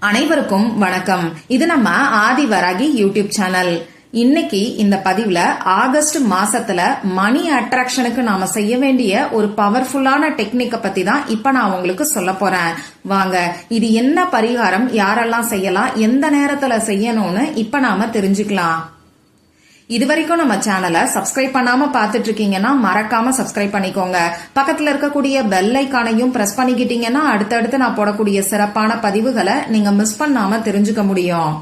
அனைவருக்கும் வணக்கம். இது நம்ம ஆதிவராகி யூடியூப் சேனல். இன்னைக்கு இந்த பதிவுல ஆகஸ்ட் மாசத்துல மணி அட்ராக்ஷனுக்கு நாம செய்ய வேண்டிய ஒரு பவர்ஃபுல்லான டெக்னிக்கை பத்தி தான் இப்ப நான் உங்களுக்கு சொல்ல போறேன். வாங்க இது என்ன பரிகாரம் யாரெல்லாம் செய்யலாம் எந்த நேரத்துல செய்யணும்னு இப்ப நாம தெரிஞ்சுக்கலாம். இது வரைக்கும் நம்ம சேனலை சப்ஸ்கிரைப் பண்ணாம பார்த்துட்டு இருக்கீங்கன்னா மறக்காம சப்ஸ்கிரைப் பண்ணிக்கோங்க. பக்கத்துல இருக்கக்கூடிய பெல் ஐக்கானையும் பிரஸ் பண்ணிக்கிட்டீங்கன்னா அடுத்தடுத்து நான் போடக்கூடிய சிறப்பான பதிவுகளை நீங்க மிஸ் பண்ணாம தெரிஞ்சுக்க முடியும்.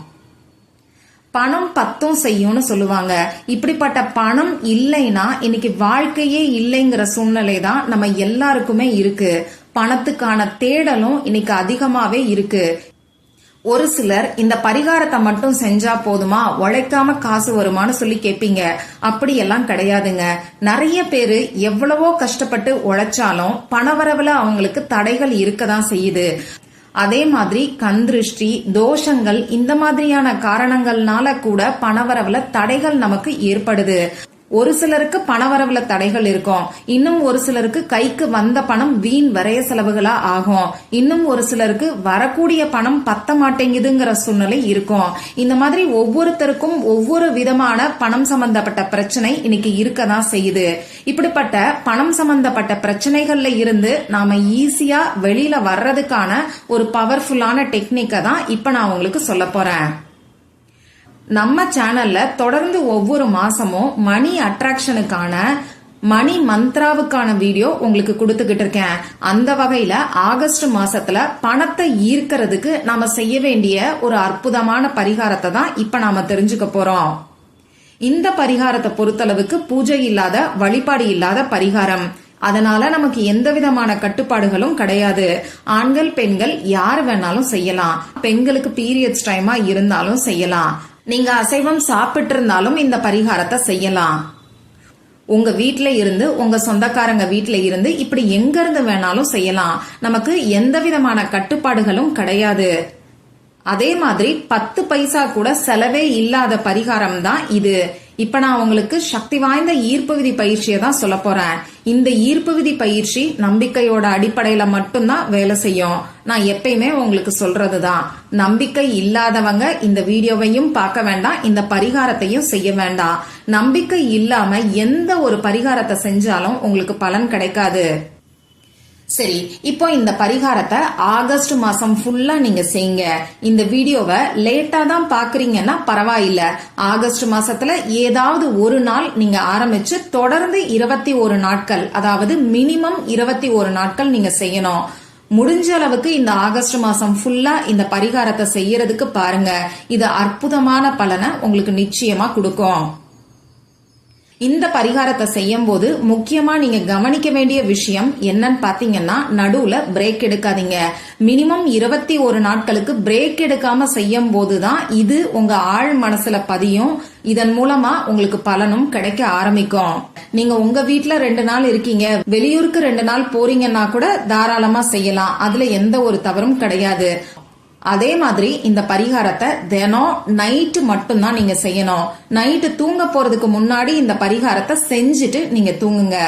பணம் பத்தும் செய்யும்னு சொல்லுவாங்க. இப்படிப்பட்ட பணம் இல்லைன்னா இன்னைக்கு வாழ்க்கையே இல்லைங்கிற சூழ்நிலை தான் நம்ம எல்லாருக்குமே இருக்கு. பணத்துக்கான தேடலும் இன்னைக்கு அதிகமாவே இருக்கு. ஒரு சிலர் இந்த பரிகாரத்தை மட்டும் செஞ்சா போதுமா? உழைக்காம காசு வருமான்னு சொல்லி கேட்பீங்க அப்படியெல்லாம் கிடையாதுங்க. நிறைய பேரு எவ்வளவோ கஷ்டப்பட்டு உழைச்சாலும் பணவரவுல அவங்களுக்கு தடைகள் இருக்கதான் செய்யுது. அதே மாதிரி கந்திருஷ்டி தோஷங்கள் இந்த மாதிரியான காரணங்கள்னால கூட பணவரவுல தடைகள் நமக்கு ஏற்படுது. ஒரு சிலருக்கு பணவரவுல தடைகள் இருக்கும். இன்னும் ஒரு சிலருக்கு கைக்கு வந்த பணம் வீண் வரைய செலவுகளா ஆகும். இன்னும் ஒரு சிலருக்கு வரக்கூடிய பணம் பத்த மாட்டேங்குதுங்கிற சூழ்நிலை இருக்கும். இந்த மாதிரி ஒவ்வொருத்தருக்கும் ஒவ்வொரு விதமான பணம் சம்பந்தப்பட்ட பிரச்சனை இன்னைக்கு இருக்கதான் செய்யுது. இப்படிப்பட்ட பணம் சம்பந்தப்பட்ட பிரச்சனைகள்ல இருந்து நாம ஈஸியா வெளியில வர்றதுக்கான ஒரு பவர்ஃபுல்லான டெக்னிக்கை தான் இப்ப நான் உங்களுக்கு சொல்ல போறேன். நம்ம சேனல்ல தொடர்ந்து ஒவ்வொரு மாசமும் மணி அட்ராக்ஷனுக்கான மணி மந்த்ராவுக்கான வீடியோ உங்களுக்கு கொடுத்துக்கிட்டு இருக்கேன். அந்த வகையில ஆகஸ்ட் மாசத்துல பணத்தை ஈர்க்கிறதுக்கு நாம செய்ய வேண்டிய ஒரு அற்புதமான பரிகாரத்தை தான் இப்ப நாம தெரிஞ்சுக்க போறோம். இந்த பரிகாரத்தை பொறுத்தளவுக்கு பூஜை இல்லாத வழிபாடு இல்லாத பரிகாரம். அதனால நமக்கு எந்த விதமான கட்டுப்பாடுகளும் கிடையாது. ஆண்கள் பெண்கள் யார் வேணாலும் செய்யலாம். பெண்களுக்கு பீரியட்ஸ் டைமா இருந்தாலும் செய்யலாம். நீங்க அசைவம் சாப்பிட்டு இருந்தாலும் இந்த பரிகாரத்தை செய்யலாம். உங்க வீட்ல இருந்து உங்க சொந்தக்காரங்க வீட்ல இருந்து இப்படி எங்க இருந்து வேணாலும் செய்யலாம். நமக்கு எந்த விதமான கட்டுப்பாடுகளும் கிடையாது. அதே மாதிரி பத்து பைசா கூட செலவே இல்லாத பரிகாரம் தான் இது. இப்ப நான் உங்களுக்கு சக்தி வாய்ந்த ஈர்ப்பு விதி பயிற்சியை தான் சொல்ல போறேன். இந்த ஈர்ப்பு விதி பயிற்சி நம்பிக்கையோட அடிப்படையில மட்டும்தான் வேலை செய்யும். நான் எப்பயுமே உங்களுக்கு சொல்றதுதான். நம்பிக்கை இல்லாதவங்க இந்த வீடியோவையும் பார்க்க வேண்டாம் இந்த பரிகாரத்தையும் செய்ய வேண்டாம். நம்பிக்கை இல்லாம எந்த ஒரு பரிகாரத்தை செஞ்சாலும் உங்களுக்கு பலன் கிடைக்காது. சரி இப்போ இந்த பரிகாரத்தை ஆகஸ்ட் மாசம் ஃபுல்லா நீங்க செய்யுங்க இந்த வீடியோவை லேட்டா தான் பாக்குறீங்கன்னா பரவாயில்ல. ஆகஸ்ட் மாசத்துல ஏதாவது ஒரு நாள் நீங்க ஆரம்பிச்சு தொடர்ந்து இருபத்தி ஒரு நாட்கள் அதாவது மினிமம் இருபத்தி ஒரு நாட்கள் நீங்க செய்யணும். முடிஞ்ச அளவுக்கு இந்த ஆகஸ்ட் மாசம் ஃபுல்லா இந்த பரிகாரத்தை செய்யறதுக்கு பாருங்க. இது அற்புதமான பலனை உங்களுக்கு நிச்சயமா கொடுக்கும். இந்த பரிகாரத்தை செய்யும் போது முக்கியமா நீங்க கவனிக்க வேண்டிய விஷயம் என்னன்னு பாத்தீங்கன்னா நடுவுல பிரேக் எடுக்காதீங்க. மினிமம் இருபத்தி ஒரு நாட்களுக்கு பிரேக் எடுக்காம செய்யும் போதுதான் இது உங்க ஆழ் மனசுல பதியும். இதன் மூலமா உங்களுக்கு பலனும் கிடைக்க ஆரம்பிக்கும். நீங்க உங்க வீட்டுல ரெண்டு நாள் இருக்கீங்க. வெளியூருக்கு ரெண்டு நாள் போறீங்கன்னா கூட தாராளமா செய்யலாம். அதுல எந்த ஒரு தவறும் கிடையாது. அதே மாதிரி இந்த பரிகாரத்தை தினம் நைட்டு மட்டும்தான் நீங்க செய்யணும். நைட்டு தூங்க போறதுக்கு முன்னாடி இந்த பரிகாரத்தை செஞ்சுட்டு நீங்க தூங்குங்க.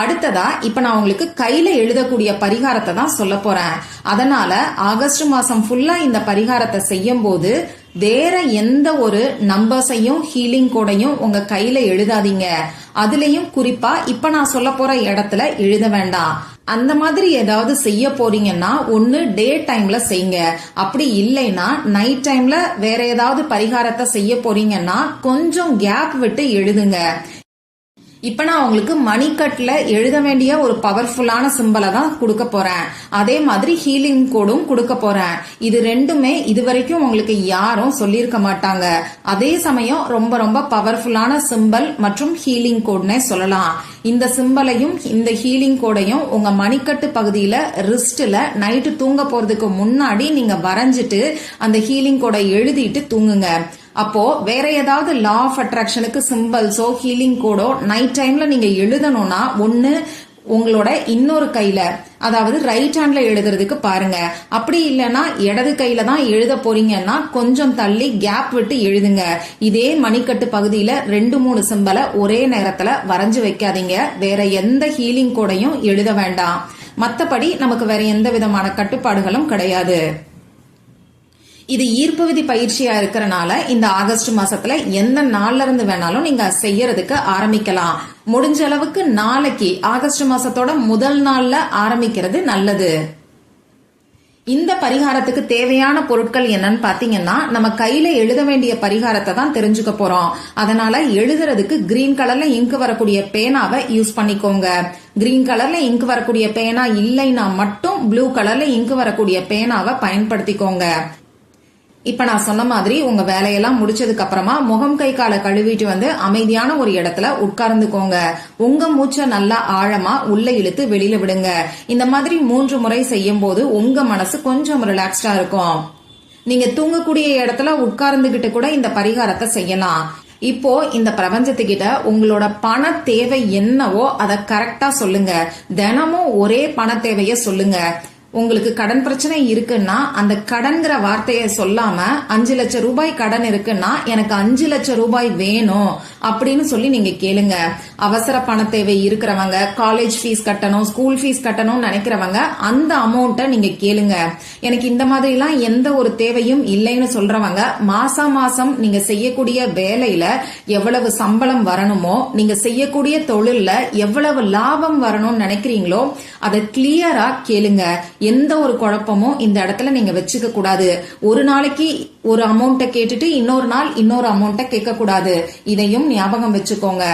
அடுத்ததா இப்ப நான் உங்களுக்கு கையில எழுதக்கூடிய பரிகாரத்தை தான் சொல்ல போறேன். அதனால ஆகஸ்ட் மாசம் ஃபுல்லா இந்த பரிகாரத்தை செய்யும் போது வேற எந்த ஒரு நம்பர்ஸையும் ஹீலிங் கோடையும் உங்க கையில எழுதாதீங்க. அதுலயும் குறிப்பா இப்ப நான் சொல்ல போற இடத்துல எழுத வேண்டாம். அந்த மாதிரி ஏதாவது செய்ய போறீங்கன்னா ஒன்னு டே டைம்ல செய்யுங்க அப்படி இல்லைன்னா நைட் டைம்ல வேற ஏதாவது பரிகாரத்தை செய்ய போறீங்கன்னா கொஞ்சம் கேப் விட்டு எழுதுங்க. இப்ப நான் உங்களுக்கு மணிக்கட்ல எழுத வேண்டிய ஒரு பவர்ஃபுல்லான சிம்பலை தான் கொடுக்க போறேன். அதே மாதிரி ஹீலிங் கோடும் கொடுக்க போறேன். இது ரெண்டுமே இது வரைக்கும் உங்களுக்கு யாரும் சொல்லியிருக்க மாட்டாங்க. அதே சமயம் ரொம்ப ரொம்ப பவர்ஃபுல்லான சிம்பல் மற்றும் ஹீலிங் கோட்னே சொல்லலாம். இந்த சிம்பலையும் இந்த ஹீலிங் கோடையும் உங்க மணிக்கட்டு பகுதியில ரிஸ்ட்ல நைட்டு தூங்க போறதுக்கு முன்னாடி நீங்க வரைஞ்சிட்டு அந்த ஹீலிங் கோடை எழுதிட்டு தூங்குங்க. அப்போ வேற ஏதாவது லா ஆஃப் அட்ராக்ஷனுக்கு சிம்பிள்ஸோ ஹீலிங் கோடோ நைட் டைம்ல நீங்க எழுதணும்னா ஒன்னு உங்களோட இன்னொரு கையில அதாவது ரைட் ஹேண்ட்ல எழுதுறதுக்கு பாருங்க. அப்படி இல்லைன்னா இடது கையில தான் எழுத போறீங்கன்னா கொஞ்சம் தள்ளி கேப் விட்டு எழுதுங்க. இதே மணிக்கட்டு பகுதியில ரெண்டு மூணு சிம்பலை ஒரே நேரத்துல வரைஞ்சு வைக்காதீங்க. வேற எந்த ஹீலிங் கோடையும் எழுத வேண்டாம். மத்தபடி நமக்கு வேற எந்த விதமான கட்டுப்பாடுகளும் கிடையாது. இது ஈர்ப்பு விதி பயிற்சியா இருக்கிறனால இந்த ஆகஸ்ட் மாசத்துல எந்த நாள்ல இருந்து வேணாலும் நீங்க செய்யறதுக்கு ஆரம்பிக்கலாம். முடிஞ்ச அளவுக்கு நாளைக்கு ஆகஸ்ட் மாசத்தோட முதல் நாள்ல ஆரம்பிக்கிறது நல்லது. இந்த பரிகாரத்துக்கு தேவையான பொருட்கள் என்னன்னு பாத்தீங்கன்னா நம்ம கையில எழுத வேண்டிய பரிகாரத்தை தான் தெரிஞ்சுக்க போறோம். அதனால எழுதுறதுக்கு கிரீன் கலர்ல இங்கு வரக்கூடிய பேனாவை யூஸ் பண்ணிக்கோங்க. கிரீன் கலர்ல இங்கு வரக்கூடிய பேனா இல்லைன்னா மட்டும் ப்ளூ கலர்ல இங்கு வரக்கூடிய பேனாவை பயன்படுத்திக்கோங்க. இப்ப நான் சொன்ன மாதிரி உங்க வேலையெல்லாம் முடிச்சதுக்கு அப்புறமா முகம் கை காலை கழுவிட்டு வந்து அமைதியான ஒரு இடத்துல உட்கார்ந்துக்கோங்க. உங்க மூச்சை நல்லா ஆழமா உள்ள இழுத்து வெளியில விடுங்க. இந்த மாதிரி மூன்று முறை செய்யும் போது உங்க மனசு கொஞ்சம் ரிலாக்ஸ்டா இருக்கும். நீங்க தூங்கக்கூடிய இடத்துல உட்கார்ந்துகிட்டு கூட இந்த பரிகாரத்தை செய்யலாம். இப்போ இந்த பிரபஞ்சத்துக்கிட்ட உங்களோட பண தேவை என்னவோ அதை கரெக்டா சொல்லுங்க. தினமும் ஒரே பண தேவைய சொல்லுங்க. உங்களுக்கு கடன் பிரச்சனை இருக்குன்னா அந்த கடன்கிற வார்த்தையை சொல்லாம அஞ்சு லட்சம் ரூபாய் கடன் இருக்குன்னா எனக்கு அஞ்சு லட்சம் ரூபாய் வேணும் அப்படின்னு சொல்லி நீங்க கேளுங்க. அவசர பண தேவை இருக்கிறவங்க காலேஜ் ஃபீஸ் கட்டணும் ஸ்கூல் ஃபீஸ் கட்டணும்னு நினைக்கிறவங்க அந்த அமௌண்ட்டை நீங்க கேளுங்க. எனக்கு இந்த மாதிரிலாம் எந்த ஒரு தேவையும் இல்லைன்னு சொல்றவங்க மாசா மாசம் நீங்க செய்யக்கூடிய வேலையில எவ்வளவு சம்பளம் வரணுமோ நீங்க செய்யக்கூடிய தொழில்ல எவ்வளவு லாபம் வரணும்னு நினைக்கிறீங்களோ அதை கிளியரா கேளுங்க. எந்த ஒரு குழப்பமும் இந்த இடத்துல நீங்க வச்சுக்க கூடாது. ஒரு நாளைக்கு ஒரு அமௌண்ட்டை கேட்டுட்டு இன்னொரு நாள் இன்னொரு அமௌண்ட்டை கேட்க கூடாது இதையும் ஞாபகம் வச்சுக்கோங்க.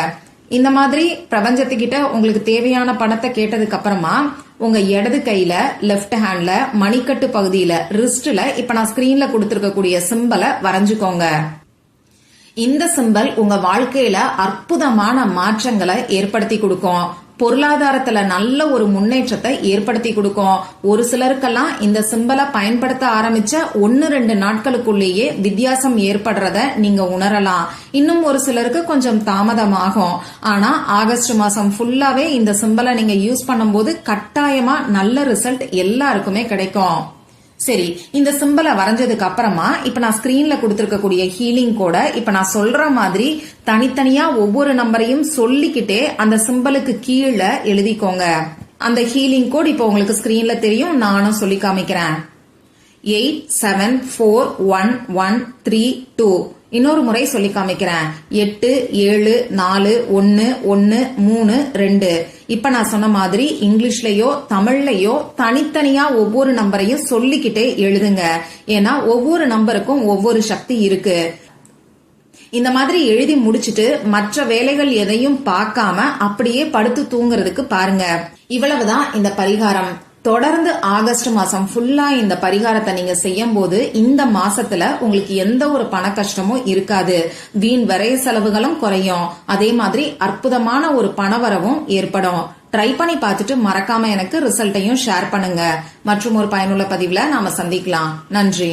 இந்த மாதிரி பிரபஞ்சத்துக்கிட்ட உங்களுக்கு தேவையான பணத்தை கேட்டதுக்கு அப்புறமா உங்க இடது கையில லெஃப்ட் ஹேண்ட்ல மணிக்கட்டு பகுதியில ரிஸ்ட்ல இப்ப நான் ஸ்கிரீன்ல கொடுத்திருக்கக்கூடிய சிம்பலை வரைஞ்சுக்கோங்க. இந்த சிம்பல் உங்க வாழ்க்கையில அற்புதமான மாற்றங்களை ஏற்படுத்தி கொடுக்கும். பொருளாதாரத்துல நல்ல ஒரு முன்னேற்றத்தை ஏற்படுத்தி கொடுக்கும். ஒரு சிலருக்கெல்லாம் இந்த சிம்பலை பயன்படுத்த ஆரம்பிச்ச ஒன்னு ரெண்டு நாட்களுக்குள்ளேயே வித்தியாசம் ஏற்படுறத நீங்க உணரலாம். இன்னும் ஒரு சிலருக்கு கொஞ்சம் தாமதமாகும். ஆனா ஆகஸ்ட் மாசம் ஃபுல்லாவே இந்த சிம்பலை நீங்க யூஸ் பண்ணும்போது கட்டாயமா நல்ல ரிசல்ட் எல்லாருக்குமே கிடைக்கும். சரி இந்த சிம்பலை வரைஞ்சதுக்கு அப்புறமா இப்ப நான் ஸ்கிரீன்ல கொடுத்துருக்கக்கூடிய ஹீலிங் கூட இப்ப நான் சொல்ற மாதிரி தனித்தனியா ஒவ்வொரு நம்பரையும் சொல்லிக்கிட்டே அந்த சிம்பலுக்கு கீழே எழுதிக்கோங்க. அந்த ஹீலிங் கோட் இப்ப உங்களுக்கு ஸ்கிரீன்ல தெரியும் நானும் சொல்லி காமிக்கிறேன். Eight seven four one one three two இன்னொரு முறை சொல்லி காமிக்கிறேன். எட்டு ஏழு நாலு ஒன்னு ஒன்னு மூணு ரெண்டு. இப்ப நான் சொன்ன மாதிரி இங்கிலீஷ்லயோ தமிழ்லயோ தனித்தனியா ஒவ்வொரு நம்பரையும் சொல்லிக்கிட்டே எழுதுங்க. ஏன்னா ஒவ்வொரு நம்பருக்கும் ஒவ்வொரு சக்தி இருக்கு. இந்த மாதிரி எழுதி முடிச்சிட்டு மற்ற வேலைகள் எதையும் பார்க்காம அப்படியே படுத்து தூங்குறதுக்கு பாருங்க. இவ்வளவுதான் இந்த பரிகாரம். தொடர்ந்து ஆகஸ்ட் மாசம் ஃபுல்லா இந்த பரிகாரத்தை நீங்க செய்யும் போது இந்த மாசத்துல உங்களுக்கு எந்த ஒரு பண கஷ்டமும் இருக்காது. வீண் விரைய செலவுகளும் குறையும். அதே மாதிரி அற்புதமான ஒரு பணவரவும் ஏற்படும். ட்ரை பண்ணி பார்த்துட்டு மறக்காம எனக்கு ரிசல்ட்டையும் ஷேர் பண்ணுங்க. மற்றும் ஒரு பயனுள்ள பதிவுல நாம சந்திக்கலாம். நன்றி.